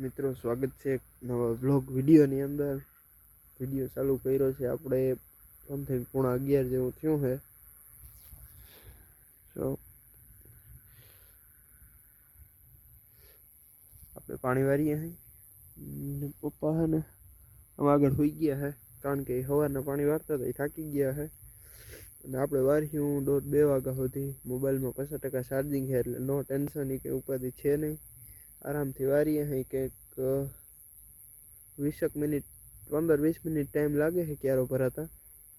મિત્રો સ્વાગત છે એક નવા બ્લોગ વિડીયોની અંદર વિડીયો ચાલુ કર્યો છે આપણે સમથિંગ પૂણા અગિયાર જેવું થયું છે તો આપણે પાણી વારીએ હે ને પપ્પા હે ને આમ આગળ હોઈ ગયા હે કારણ કે એ સવારના પાણી વારતા હતા એ થાકી ગયા હે અને આપણે વાર્યું દોઢ બે વાગ્યા સુધી મોબાઈલમાં પચાસ ટકા ચાર્જિંગ છે એટલે નો ટેન્શન કે ઉપાધિ છે નહીં આરામથી વારીએ હે કંઈક વીસેક મિનિટ પંદર વીસ મિનિટ ટાઈમ લાગે છે ક્યારો ભરાતા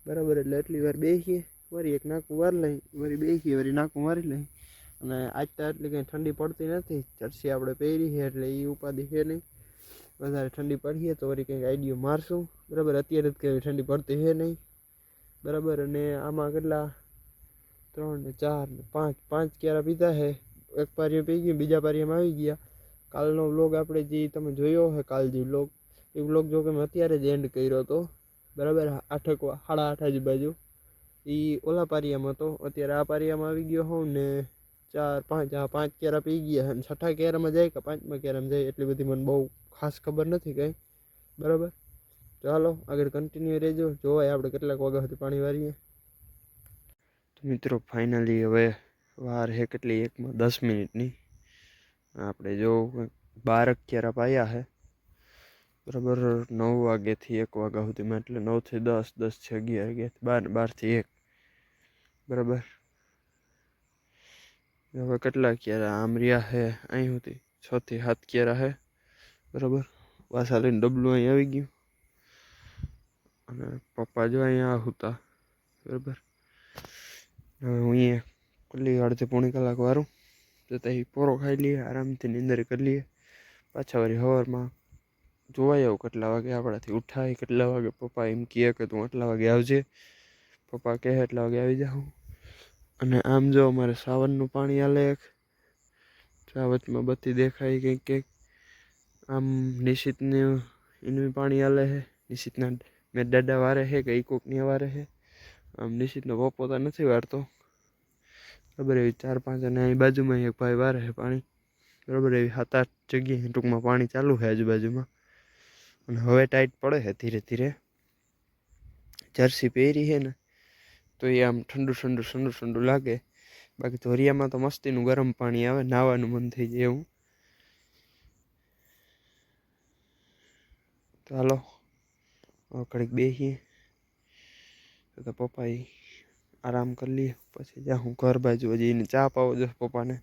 બરાબર એટલે એટલી વાર બેસીએ વળી એક નાકું વાર લઈ વળી બેસીએ વળી નાકું મારી લઈ અને આજ તો એટલી કંઈ ઠંડી પડતી નથી ચરસી આપણે પહેરી છે એટલે એ ઉપાધિ છે નહીં વધારે ઠંડી પડીએ તો વળી કંઈક આઈડિયો મારશું બરાબર અત્યારે જ કંઈ ઠંડી પડતી છે નહીં બરાબર અને આમાં કેટલા ત્રણ ને ચાર ને પાંચ પાંચ ક્યારા પીધા છે એક પારીએ પી ગયું બીજા પારીએમાં આવી ગયા કાલનો વ્લોગ આપણે જે તમે જોયો હે કાલ જે વ્લોગ એ વ્લોગ જો કે મેં અત્યારે જ એન્ડ કર્યો હતો. બરાબર, આઠક સાડા આઠ આજુબાજુ એ ઓલા પારિયામાં હતો. અત્યારે આ પારિયામાં આવી ગયો હોઉં ને ચાર, પાંચ, આ પાંચ કેરા પી ગયા અને છઠ્ઠા કેરામાં જાય કે પાંચમા કેરામાં જાય એટલી બધી મને બહુ ખાસ ખબર નથી કંઈ. બરાબર? ચાલો, આગળ કન્ટિન્યુ રહેજો. જોવાય આપણે કેટલાક વાગ્યા સુધી પાણી વારીએ. મિત્રો ફાઇનલી હવે વાર છે કેટલી? એકમાં દસ મિનિટની. આપણે જો બારક ક્યારા પાયા છે બરાબર નવ વાગ્યાથી એક વાગ્યા સુધીમાં એટલે નવથી દસ દસથી અગિયાર અગિયારથી બાર બારથી એક બરાબર હવે કેટલા ક્યારા આમ રહ્યા છે અહીં સુધી છથી સાત ક્યારા છે બરાબર પાછા લઈને ડબલું અહીં આવી ગયું અને પપ્પા જો અહીંયા હતા બરાબર હવે હું અહીંયા કેટલી અડધી પોણી કલાક વારું તો ત્યાં પોરો ખાઈ લઈએ આરામથી નીંદર કરી લઈએ પાછા વળી સવારમાં જોવાય આવું કેટલા વાગે આપણાથી ઉઠાય કેટલા વાગે પપ્પા એમ કહે કે તું આટલા વાગે આવજે પપ્પા કહે એટલા વાગે આવી જાઉં અને આમ જો અમારે સાવનનું પાણી હાલે એક સાવચમાં બત્તી દેખાય કંઈક કંઈક આમ નિશિતને એનું પાણી હાલે છે નિશિતના મેં દાદા વારે છે કે કોકની વારે છે આમ નિશિતનો પપ્પો તો નથી વારતો બરાબર, એવી ચાર પાંચ અને અહીં બાજુમાં એક ભાઈ વારે છે પાણી. બરાબર, એવી સાત આઠ જગ્યાએ ટૂંકમાં પાણી ચાલુ છે આજુબાજુમાં. અને હવે ટાઈટ પડે છે ધીરે ધીરે. જર્સી પહેરી છે ને, તો એ આમ ઠંડુ ઠંડુ ઠંડુ ઠંડુ લાગે. બાકી ધોરિયામાં તો મસ્તીનું ગરમ પાણી આવે નાહવાનું મન થઈ જાય એવું. તો હાલો ઘડીક બેસીએ. તો પપ્પા આરામ કરી લઈએ પછી જા હું ઘર બાજુ હજી એને ચા પાવો જો પપ્પાને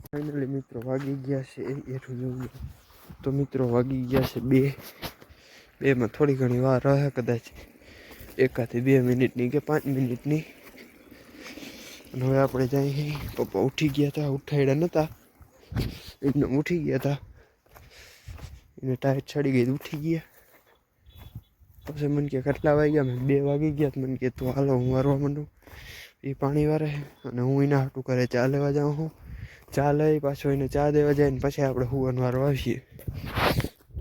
ફાઇનલી મિત્રો વાગી ગયા છે એ એઠું જોવું તો મિત્રો વાગી ગયા છે બે બેમાં થોડી ઘણી વાર રહે કદાચ એકાથી બે મિનિટની કે પાંચ મિનિટની અને હવે આપણે જઈએ પપ્પા ઉઠી ગયા હતા ઉઠાડ્યા નહોતા એકદમ ઉઠી ગયા હતા એને ટાયર ચડી ગઈ તો ઉઠી ગયા પછી મને કે કેટલા વાગ્યા? મેં બે વાગી ગયા તો મને કે, તું હાલો, હું વારવા માંડું. એ પાણી વારે અને હું એના હાટું કરે ચા લેવા જાઉં હું ચા લઈ, પાછો એને ચા દેવા જાય ને પછી આપણે હુવાનું વારવા આવીએ.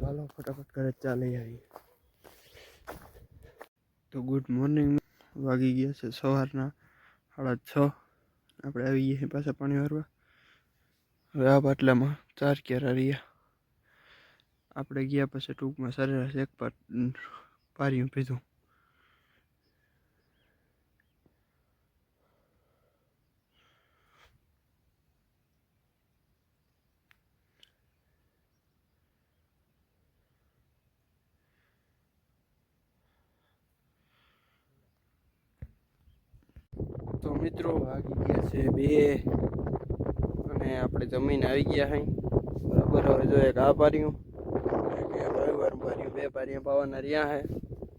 તો હાલો, ફટાફટ ઘરે ચા લઈ આવીએ. તો ગુડ મોર્નિંગ વાગી ગયા છે સવારના સાડા છ. આપણે આવી ગયા પાછા પાણી વારવા. હવે આ બાટલામાં ચાર કેરા રહ્યા. આપણે ગયા પછી ટૂંકમાં સરેરાશ એક પાટ પાર્યું પીધું તો મિત્રો, વાગી ગયા છે બે અને આપણે જમીન આવી ગયા હઈ બરાબર, હવે જો એક આ પાર્યું. એક પાર્યું, બે પાર્યું પાવાના રહ્યા હે.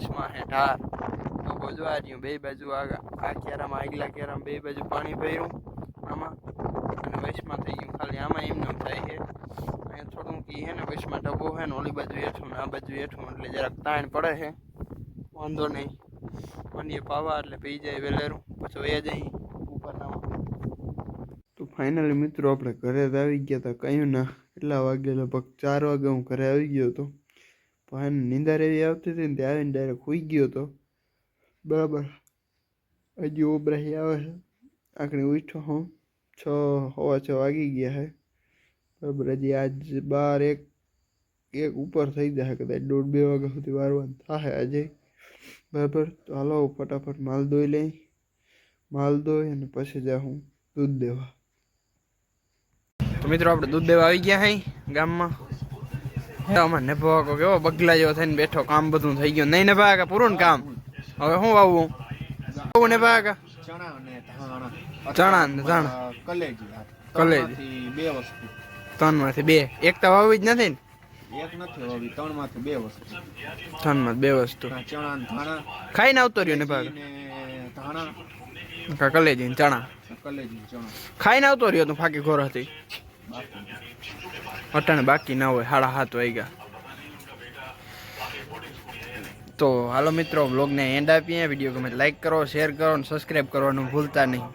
હે ને થોડું વચમાં હે ઢાર તો ગોજવા રહ્યું બે બાજુ આ આ ક્યારામાં આગલા ક્યારામાં બે બાજુ પાણી ભર્યું આમાં અને વચમાં થઈ ગયું ખાલી આમાં એમને એમ થાય છે છે ને ઓલી બાજુ હેઠું ને આ બાજુ હેઠું એટલે જરાક તાણ પડે છે વાંધો નહીં મને પાવા એટલે પી જાય વેલેરું પછી વયા જાય ઉપર ના તો ફાઇનલી મિત્રો આપણે ઘરે જ આવી ગયા હતા કયું ના કેટલા વાગે લગભગ ચાર વાગે હું ઘરે આવી ગયો હતો પણ નિંદર એવી આવતી હતી ને ત્યાં આવીને ડાયરેક્ટ સૂઈ ગયો હતો બરાબર. હજી ઓબરાહી આવે છે. આખણી ઉઠો હું. છ, હવા છ વાગી ગયા છે. બરાબર, હજી આજ બાર એક એક ઉપર થઈ જશે કદાચ દોઢ બે વાગ્યા સુધી વારવાનું થશે આજે. બરાબર, તો હાલો ફટાફટ માલ ધોઈ લઈ. માલ ધોઈ અને પછી જાઉં દૂધ દેવા. તો મિત્રો, આપણે દૂધ દેવા આવી ગયા હઈ ગામમાં. અમારે ને ભાગો કેવો બગલા જેવો થઈને બેઠો, કામ બધું થઈ ગયું. નહીં ને ભાગા, પૂરું કામ. હવે શું વાવવું વાવવું ને ભાગા? ચણા ને ચણા ને. બે વસ્તુ ત્રણમાંથી બે. એક તો વાવી જ નથી ને? એક નથી ત્રણમાંથી બે વસ્તુ. ખાઈને આવતો રહ્યો ને ભાગ? ધાણા કલેજી ચણા? કલેજી ચણા આવતો રહ્યો તો ફાકી ઘોર હતી. અટાણે બાકી ના હોય સાડા સાત વાગ્યા તો હાલો મિત્રો બ્લોગને એન્ડ આપીએ. વીડિયો ગમે લાઈક કરો શેર કરો અને સબસ્ક્રાઈબ કરવાનું ભૂલતા નહીં.